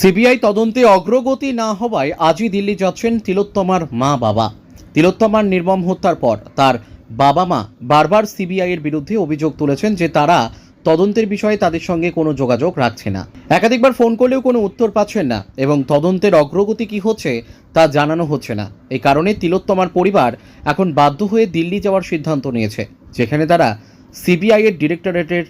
CBI তদন্তে অগ্রগতি না হওয়ায় আজই দিল্লি যাচ্ছেন তিলোত্তমার মা বাবা। তিলোত্তমার নির্মম হত্যার পর তার বাবা মা বারবার সিবিআই এর বিরুদ্ধে অভিযোগ তুলেছেন যে তারা তদন্তের বিষয়ে তাদের সঙ্গে কোনো যোগাযোগ রাখছে না। একাধিকবার ফোন করলেও কোনো উত্তর পাচ্ছেন না এবং তদন্তের অগ্রগতি কি হচ্ছে তা জানানো হচ্ছে না। এই কারণে তিলোত্তমার পরিবার এখন বাধ্য হয়ে দিল্লি যাওয়ার সিদ্ধান্ত নিয়েছে, যেখানে তারা সিবিআই এর ডিরেক্টরেটের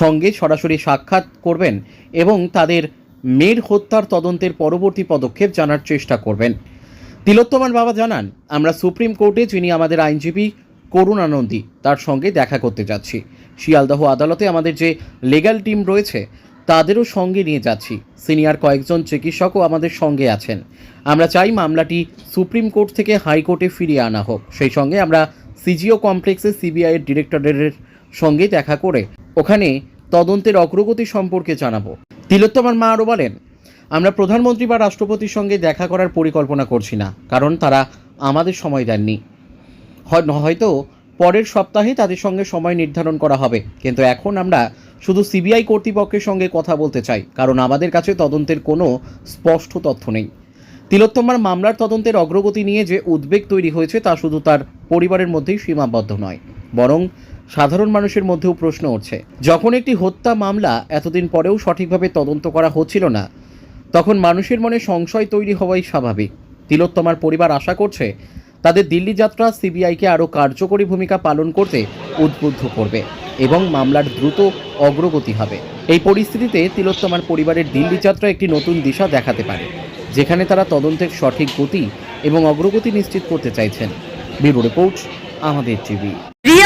সঙ্গে সরাসরি সাক্ষাৎ করবেন এবং তাদের মেয়ের হত্যার তদন্তের পরবর্তী পদক্ষেপ জানার চেষ্টা করবেন। তিলোত্তমার বাবা জানান, আমরা সুপ্রিম কোর্টে, যিনি আমাদের আইনজীবী, করুণানন্দী, তার সঙ্গে দেখা করতে যাচ্ছি। শিয়ালদহ আদালতে আমাদের যে লিগ্যাল টিম রয়েছে, তাদেরও সঙ্গে নিয়ে যাচ্ছি। সিনিয়র কয়েকজন চিকিৎসকও আমাদের সঙ্গে আছেন। আমরা চাই মামলাটি সুপ্রিম কোর্ট থেকে হাইকোর্টে ফিরিয়ে আনা হোক। সেই সঙ্গে আমরা সিজিও কমপ্লেক্সে সিবিআইয়ের ডিরেক্টরের সঙ্গে দেখা করে। ওখানে তদন্তের অগ্রগতি সম্পর্কে জানাব। তিলোত্তমার মা আরও বলেন, আমরা প্রধানমন্ত্রী বা রাষ্ট্রপতির সঙ্গে দেখা করার পরিকল্পনা করছি না, কারণ তারা আমাদের সময় দেননি। হয়তো পরের সপ্তাহে তাদের সঙ্গে সময় নির্ধারণ করা হবে। কিন্তু এখন আমরা শুধু সিবিআই কর্তৃপক্ষের সঙ্গে কথা বলতে চাই, কারণ আমাদের কাছে তদন্তের কোনো স্পষ্ট তথ্য নেই। তিলোত্তমার মামলার তদন্তের অগ্রগতি নিয়ে যে উদ্বেগ তৈরি হয়েছে তা শুধু তার পরিবারের মধ্যেই সীমাবদ্ধ নয়, বরং সাধারণ মানুষের মধ্যেও প্রশ্ন উঠছে, যখন একটি হত্যা মামলা এতদিন পরেও সঠিকভাবে তদন্ত করা হচ্ছিল না, তখন মানুষের মনে সংশয় তৈরি হওয়াই স্বাভাবিক। তিলোত্তমার পরিবার আশা করছে, তাদের দিল্লি যাত্রা সিবিআইকে আরও কার্যকরী ভূমিকা পালন করতে উদ্বুদ্ধ করবে এবং মামলার দ্রুত অগ্রগতি হবে। এই পরিস্থিতিতে তিলোত্তমার পরিবারের দিল্লি যাত্রা একটি নতুন দিশা দেখাতে পারে, যেখানে তারা তদন্তের সঠিক গতি এবং অগ্রগতি নিশ্চিত করতে চাইছেন। ব্যুরো রিপোর্ট, আমাদের টিভি।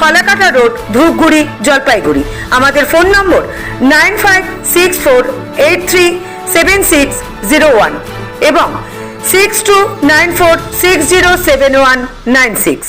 ফালাকাটা রোড, ধূপগুড়ি, জলপাইগুড়ি। আমাদের phone number nine five six four eight three seven six zero one এবং six two nine four six zero seven one nine six.